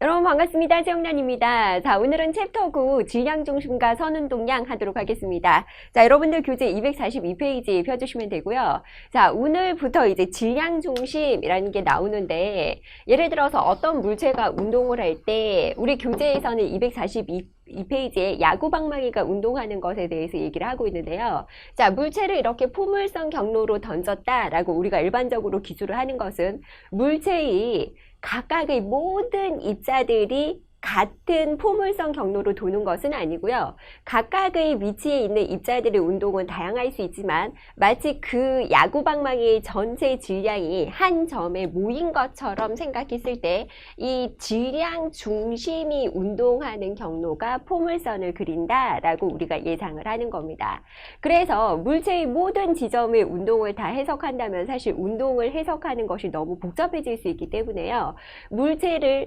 여러분 반갑습니다. 최영란입니다. 자, 오늘은 챕터 9 질량 중심과 선운 동량 하도록 하겠습니다. 자, 여러분들 교재 242페이지 펴 주시면 되고요. 자, 오늘부터 이제 질량 중심이라는 게 나오는데 예를 들어서 어떤 물체가 운동을 할 때 우리 교재에서는 242 2페이지에 야구방망이가 운동하는 것에 대해서 얘기를 하고 있는데요. 자, 물체를 이렇게 포물선 경로로 던졌다라고 우리가 일반적으로 기술을 하는 것은 물체의 각각의 모든 입자들이 같은 포물선 경로로 도는 것은 아니고요. 각각의 위치에 있는 입자들의 운동은 다양할 수 있지만 마치 그 야구 방망이의 전체 질량이 한 점에 모인 것처럼 생각했을 때 이 질량 중심이 운동하는 경로가 포물선을 그린다라고 우리가 예상을 하는 겁니다. 그래서 물체의 모든 지점의 운동을 다 해석한다면 사실 운동을 해석하는 것이 너무 복잡해질 수 있기 때문에요. 물체를